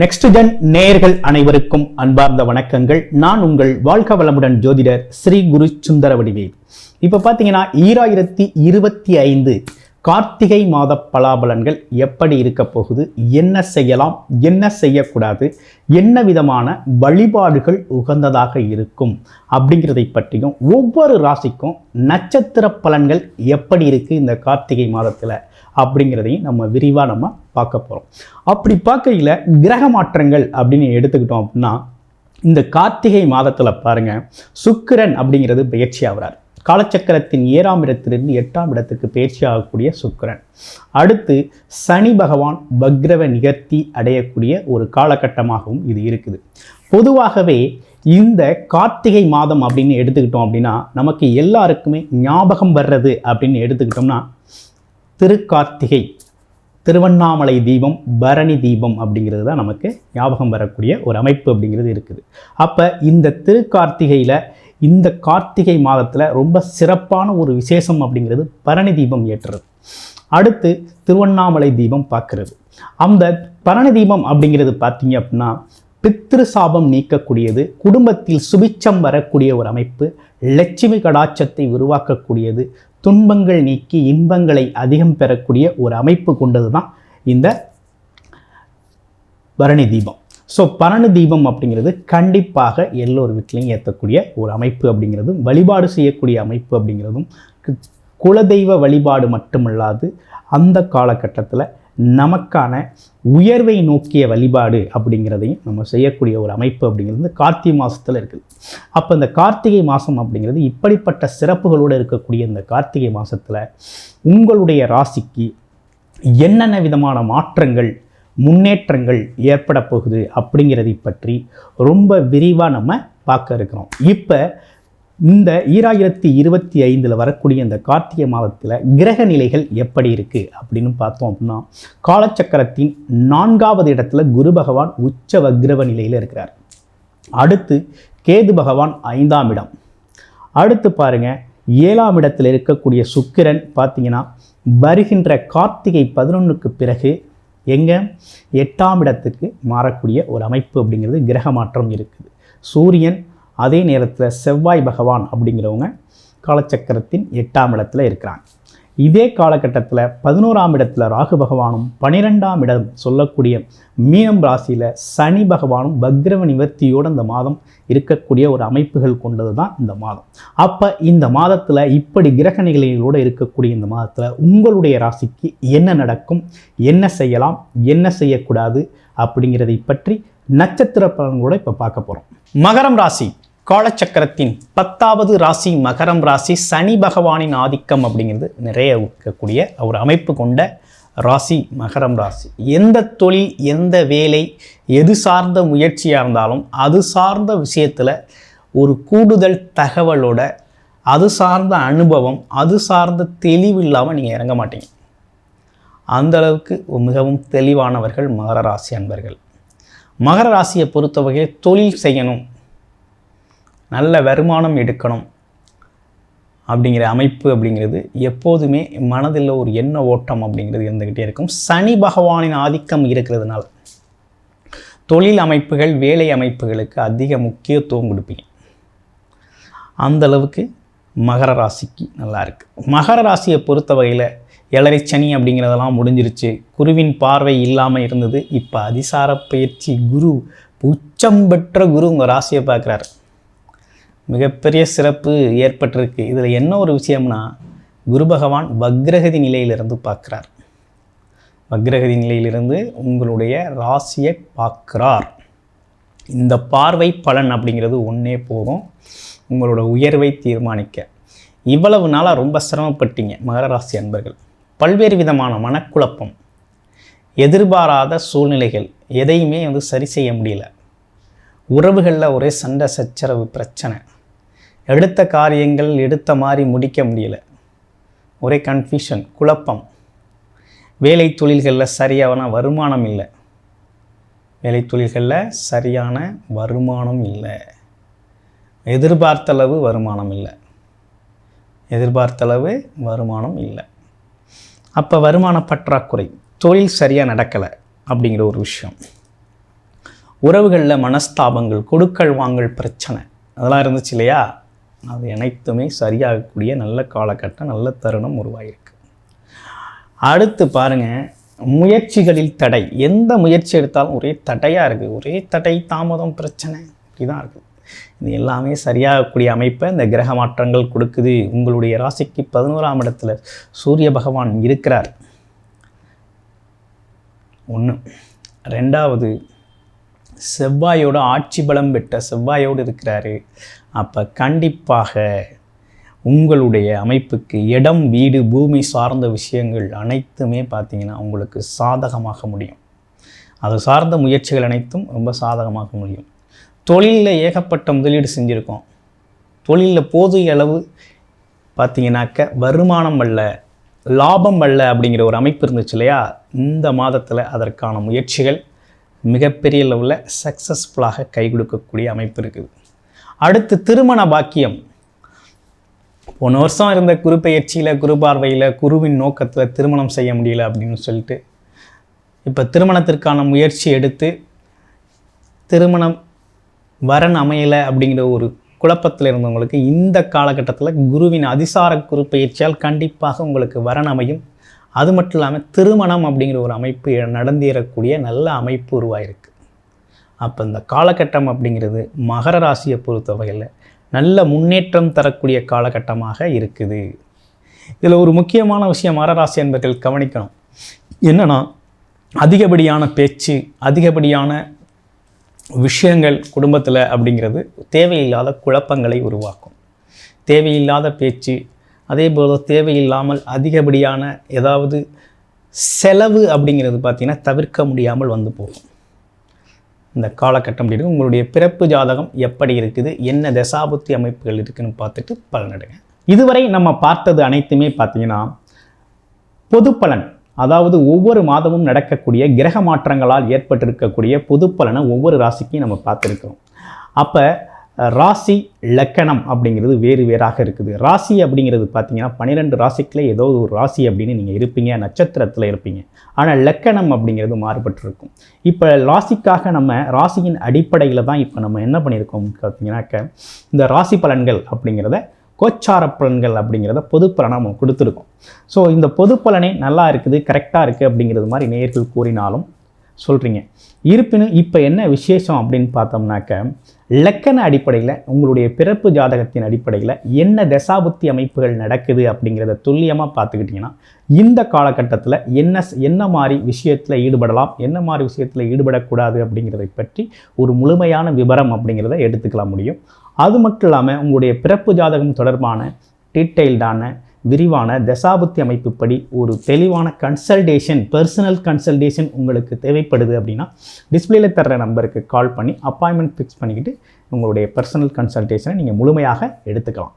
Next gen நேயர்கள் அனைவருக்கும் அன்பார்ந்த வணக்கங்கள். நான் உங்கள் வாழ்க வளமுடன் ஜோதிடர் ஸ்ரீ குரு சுந்தர வடிவேல். இப்போ பார்த்தீங்கன்னா ஈராயிரத்தி இருபத்தி ஐந்து கார்த்திகை மாத பலாபலன்கள் எப்படி இருக்க போகுது? என்ன செய்யலாம்? என்ன செய்யக்கூடாது? என்ன விதமான வழிபாடுகள் உகந்ததாக இருக்கும்? அப்படிங்கிறதை பற்றியும் ஒவ்வொரு ராசிக்கும் நட்சத்திர பலன்கள் எப்படி இருக்குது இந்த கார்த்திகை மாதத்தில்? அப்படிங்கிறதையும் நம்ம விரிவாக நம்ம பார்க்க போகிறோம் அப்படி பார்க்கையில் கிரக மாற்றங்கள் அப்படின்னு எடுத்துக்கிட்டோம் அப்படின்னா இந்த கார்த்திகை மாதத்தில் பாருங்கள் சுக்கிரன் அப்படிங்கிறது பயிற்சி ஆகிறார். காலச்சக்கரத்தின் ஏழாம் இடத்திலிருந்து எட்டாம் இடத்துக்கு பயிற்சி ஆகக்கூடிய சுக்கிரன். அடுத்து சனி பகவான் பக்ரவ நிகர்த்தி அடையக்கூடிய ஒரு காலகட்டமாகவும் இது இருக்குது. பொதுவாகவே இந்த கார்த்திகை மாதம் அப்படின்னு எடுத்துக்கிட்டோம் அப்படின்னா நமக்கு எல்லாருக்குமே ஞாபகம் வர்றது அப்படின்னு எடுத்துக்கிட்டோம்னா திருக்கார்த்திகை. திருவண்ணாமலை தீபம் பரணி தீபம் அப்படிங்கிறது தான் நமக்கு ஞாபகம் வரக்கூடிய ஒரு அமைப்பு அப்படிங்கிறது இருக்குது. அப்போ இந்த திருக்கார்த்திகையில் இந்த கார்த்திகை மாதத்தில் ரொம்ப சிறப்பான ஒரு விசேஷம் அப்படிங்கிறது பரணி தீபம் ஏற்றுறது அடுத்து திருவண்ணாமலை தீபம் பார்க்கறது. அந்த பரணி தீபம் அப்படிங்கிறது பார்த்தீங்க அப்படின்னா பித்ரு சாபம் நீக்கக்கூடியது குடும்பத்தில் சுபிச்சம் வரக்கூடிய ஒரு அமைப்பு லட்சுமி கடாட்சத்தை உருவாக்கக்கூடியது துன்பங்கள் நீக்கி இன்பங்களை அதிகம் பெறக்கூடிய ஒரு அமைப்பு கொண்டது தான் இந்த பரணி தீபம். ஸோ பரணி தீபம் அப்படிங்கிறது கண்டிப்பாக எல்லோர் வீட்லையும் ஏற்றக்கூடிய ஒரு அமைப்பு அப்படிங்கிறதும் வழிபாடு செய்யக்கூடிய அமைப்பு அப்படிங்கிறதும் குலதெய்வ வழிபாடு மட்டுமல்லாது அந்த காலகட்டத்தில் நமக்கான உயர்வை நோக்கிய வழிபாடு அப்படிங்கிறதையும் நம்ம செய்யக்கூடிய ஒரு அமைப்பு அப்படிங்கிறது கார்த்திகை மாதத்தில் இருக்குது. அப்போ இந்த கார்த்திகை மாதம் அப்படிங்கிறது இப்படிப்பட்ட சிறப்புகளோடு இருக்கக்கூடிய இந்த கார்த்திகை மாதத்தில் உங்களுடைய ராசிக்கு என்னென்ன விதமான மாற்றங்கள் முன்னேற்றங்கள் ஏற்பட போகுது அப்படிங்கிறதை பற்றி ரொம்ப விரிவாக நம்ம பார்க்க இருக்கிறோம். இப்போ இந்த ஈராயிரத்தி இருபத்தி ஐந்தில் வரக்கூடிய இந்த கார்த்திகை மாதத்தில் கிரக நிலைகள் எப்படி இருக்குது அப்படின்னு பார்த்தோம் அப்படின்னா காலச்சக்கரத்தின் நான்காவது இடத்துல குரு பகவான் உச்ச வக்ரவ நிலையில் இருக்கிறார். அடுத்து கேது பகவான் ஐந்தாம் இடம். அடுத்து பாருங்கள் ஏழாம் இடத்தில் இருக்கக்கூடிய சுக்கிரன் பார்த்தீங்கன்னா வருகின்ற கார்த்திகை பதினொன்றுக்கு பிறகு எங்கே? எட்டாம் இடத்துக்கு மாறக்கூடிய ஒரு அமைப்பு அப்படிங்கிறது கிரக மாற்றம் இருக்குது. சூரியன் அதே நேரத்தில் செவ்வாய் பகவான் அப்படிங்கிறவங்க காலச்சக்கரத்தின் எட்டாம் இடத்துல இருக்கிறாங்க. இதே காலகட்டத்தில் பதினோராம் இடத்துல ராகு பகவானும் பனிரெண்டாம் இடம் சொல்லக்கூடிய மீனம் ராசியில் சனி பகவானும் பக்ரவ நிவர்த்தியோடு இந்த மாதம் இருக்கக்கூடிய ஒரு அமைப்புகள் கொண்டது தான் இந்த மாதம். அப்போ இந்த மாதத்தில் இப்படி கிரக நிலைகளோடு இருக்கக்கூடிய இந்த மாதத்தில் உங்களுடைய ராசிக்கு என்ன நடக்கும் என்ன செய்யலாம் என்ன செய்யக்கூடாது அப்படிங்கிறதை பற்றி நட்சத்திர பலன்களோட இப்போ பார்க்க போகிறோம் மகரம் ராசி. காலச்சக்கரத்தின் பத்தாவது ராசி மகரம் ராசி சனி பகவானின் ஆதிக்கம் அப்படிங்கிறது நிறைய இருக்கக்கூடிய ஒரு அமைப்பு கொண்ட ராசி மகரம் ராசி. எந்த தொழில் எந்த வேலை எது சார்ந்த முயற்சியாக இருந்தாலும் அது சார்ந்த விஷயத்தில் ஒரு கூடுதல் தகவலோட அது சார்ந்த அனுபவம் அது சார்ந்த தெளிவு இல்லாமல் நீங்கள் இறங்க மாட்டீங்க. அந்தளவுக்கு மிகவும் தெளிவானவர்கள் மகர ராசி அன்பர்கள். மகர ராசியை பொறுத்த வகையில் தொழில் செய்யணும். நல்ல வருமானம் எடுக்கணும் அப்படிங்கிற அமைப்பு அப்படிங்கிறது எப்போதுமே மனதில் ஒரு எண்ண ஓட்டம் அப்படிங்கிறது இருந்துக்கிட்டே இருக்கும். சனி பகவானின் ஆதிக்கம் இருக்கிறதுனால தொழில் அமைப்புகள் வேலை அமைப்புகளுக்கு அதிக முக்கியத்துவம் கொடுப்பீங்க. அந்த அளவுக்கு மகர ராசிக்கு நல்லா இருக்குது மகர ராசியை பொறுத்த வகையில் ஏழரை சனி அப்படிங்கிறதெல்லாம் முடிஞ்சிருச்சு. குருவின் பார்வை இல்லாமல் இருந்தது. இப்போ அதிசார பயிற்சி குரு உச்சம் பெற்ற குரு உங்கள் ராசியை பார்க்குறாரு. மிகப்பெரிய சிறப்பு ஏற்பட்டிருக்கு. இதில் என்ன ஒரு விஷயம்னா குரு பகவான் வக்ரகதி நிலையிலிருந்து பார்க்குறார். வக்ரகதி நிலையிலிருந்து உங்களுடைய ராசியை பார்க்குறார். இந்த பார்வை பலன் அப்படிங்கிறது ஒன்றே போதும். உங்களோட உயர்வை தீர்மானிக்க. இவ்வளவு நாளாக ரொம்ப சிரமப்பட்டீங்க மகர ராசி அன்பர்கள். பல்வேறு விதமான மனக்குழப்பம் எதிர்பாராத சூழ்நிலைகள் எதையுமே வந்து சரி செய்ய முடியல. உறவுகளில் ஒரே சண்டை சச்சரவு பிரச்சனை. எடுத்த காரியங்கள் எடுத்த மாதிரி முடிக்க முடியல. ஒரே கன்ஃபியூஷன் குழப்பம். வேலை தொழில்களில் சரியான வருமானம் இல்லை. வேலை தொழில்களில் சரியான வருமானம் இல்லை. எதிர்பார்த்தளவு வருமானம் இல்லை. எதிர்பார்த்தளவு வருமானம் இல்லை. அப்போ வருமான பற்றாக்குறை தொழில் சரியாக நடக்கலை அப்படிங்கிற ஒரு விஷயம். உறவுகளில் மனஸ்தாபங்கள் கொடுக்கல் வாங்கல் பிரச்சனை அதெல்லாம் இருந்துச்சு இல்லையா? அது அனைத்துமே சரியாகக்கூடிய நல்ல காலகட்டம் நல்ல தருணம் உருவாகிருக்கு அடுத்து பாருங்க முயற்சிகளில் தடை. எந்த முயற்சி எடுத்தாலும் ஒரே தடையாக இருக்குது ஒரே தடை தாமதம் பிரச்சனை இப்படி தான் இருக்குது இது எல்லாமே சரியாகக்கூடிய அமைப்பை இந்த கிரக மாற்றங்கள் கொடுக்குது. உங்களுடைய ராசிக்கு பதினோராம் இடத்துல சூரிய பகவான் இருக்கிறார். ஒன்று ரெண்டாவது செவ்வாயோட ஆட்சி பலம் பெற்ற செவ்வாயோடு இருக்கிறாரு. அப்போ கண்டிப்பாக உங்களுடைய அமைப்புக்கு இடம் வீடு பூமி சார்ந்த விஷயங்கள் அனைத்துமே பார்த்திங்கன்னா உங்களுக்கு சாதகமாக முடியும். அது சார்ந்த முயற்சிகள் அனைத்தும் ரொம்ப சாதகமாக முடியும். தொழிலில் ஏகப்பட்ட முதலீடு செஞ்சுருக்கோம். தொழிலில் போதிய அளவு பார்த்தீங்கன்னாக்க வருமானம் அல்ல லாபம் அல்ல அப்படிங்கிற ஒரு அமைப்பு இருந்துச்சு இல்லையா? இந்த மாதத்தில் அதற்கான முயற்சிகள் மிகப்பெரிய லெவலில் சக்ஸஸ்ஃபுல்லாக கை கொடுக்கக்கூடிய அமைப்பு இருக்குது. அடுத்து திருமண பாக்கியம். போன வருஷம் இருந்த குரு பயிற்சியில் குரு பார்வையில் குருவின் நோக்கத்தில் திருமணம் செய்ய முடியல அப்படின்னு சொல்லிட்டு இப்போ திருமணத்திற்கான முயற்சி எடுத்து திருமணம் வரன் அமையலை அப்படிங்கிற ஒரு குழப்பத்தில் இருந்தவங்களுக்கு இந்த காலகட்டத்தில் குருவின் அதிசார குரு பயிற்சியால் கண்டிப்பாக உங்களுக்கு வரன் அமையும். அது மட்டும் இல்லாமல் திருமணம் அப்படிங்கிற ஒரு அமைப்பு நடந்தேறக்கூடிய நல்ல அமைப்பு உருவாயிருக்கு. அப்போ இந்த காலகட்டம் அப்படிங்கிறது மகர ராசியை பொறுத்த வகையில் நல்ல முன்னேற்றம் தரக்கூடிய காலகட்டமாக இருக்குது. இதில் ஒரு முக்கியமான விஷயம் மகர ராசி என்பர்கள் கவனிக்கணும். என்னென்னா அதிகப்படியான பேச்சு அதிகப்படியான விஷயங்கள் குடும்பத்தில் அப்படிங்கிறது தேவையில்லாத குழப்பங்களை உருவாக்கும். தேவையில்லாத பேச்சு அதே போல் தேவையில்லாமல் அதிகப்படியான ஏதாவது செலவு அப்படிங்கிறது பார்த்திங்கன்னா தவிர்க்க முடியாமல் வந்து போகும். இந்த காலகட்டம் அப்படி உங்களுடைய பிறப்பு ஜாதகம் எப்படி இருக்குது என்ன தசாபுத்தி அமைப்புகள் இருக்குதுன்னு பார்த்துட்டு பலனடுங்க. இதுவரை நம்ம பார்த்தது அனைத்துமே பார்த்தீங்கன்னா பொது பலன் அதாவது ஒவ்வொரு மாதமும் நடக்கக்கூடிய கிரக மாற்றங்களால் ஏற்பட்டிருக்கக்கூடிய பொது பலனை ஒவ்வொரு ராசிக்கும் நம்ம பார்த்துருக்கோம் அப்போ ராசி லக்கணம் அப்படிங்கிறது வேறு வேறாக இருக்குது. ராசி அப்படிங்கிறது பார்த்தீங்கன்னா பன்னிரெண்டு ராசிக்குள்ளே ஏதோ ஒரு ராசி அப்படின்னு நீங்கள் இருப்பீங்க நட்சத்திரத்தில் இருப்பீங்க. ஆனால் லக்கணம் அப்படிங்கிறது மாறுபட்டிருக்கும். இப்போ ராசிக்காக நம்ம ராசியின் அடிப்படையில் தான் இப்போ நம்ம என்ன பண்ணியிருக்கோம் பார்த்தீங்கன்னாக்க இந்த ராசி பலன்கள் அப்படிங்கிறத கோச்சார பலன்கள் அப்படிங்கிறத பொது பலனாக நம்ம கொடுத்துருக்கோம். ஸோ இந்த பொது பலனே நல்லா இருக்குது கரெக்டாக இருக்குது அப்படிங்கிறது மாதிரி நேயர்கள் கூறினாலும் சொல்கிறீங்க இருப்பினும் இப்போ என்ன விசேஷம் அப்படின்னு பார்த்தோம்னாக்க லக்கண அடிப்படையில் உங்களுடைய பிறப்பு ஜாதகத்தின் அடிப்படையில் என்ன தசாபுத்தி அமைப்புகள் நடக்குது அப்படிங்கிறத துல்லியமாக பார்த்துக்கிட்டிங்கன்னா இந்த காலகட்டத்தில் என்ன என்ன மாதிரி விஷயத்தில் ஈடுபடலாம் என்ன மாதிரி விஷயத்தில் ஈடுபடக்கூடாது அப்படிங்கிறதை பற்றி ஒரு முழுமையான விவரம் அப்படிங்கிறத எடுத்துக்கலாம் முடியும். அது மட்டும் இல்லாமல் உங்களுடைய பிறப்பு ஜாதகம் தொடர்பான டீட்டெயில்டான விரிவான தசாபுத்தி அமைப்புப்படி ஒரு தெளிவான கன்சல்டேஷன் பர்சனல் கன்சல்டேஷன் உங்களுக்கு தேவைப்படுது அப்படின்னா டிஸ்பிளேல தர்ற நம்பருக்கு கால் பண்ணி அப்பாயின்மெண்ட் ஃபிக்ஸ் பண்ணிக்கிட்டு உங்களுடைய பர்சனல் கன்சல்டேஷனை நீங்கள் முழுமையாக எடுத்துக்கலாம்.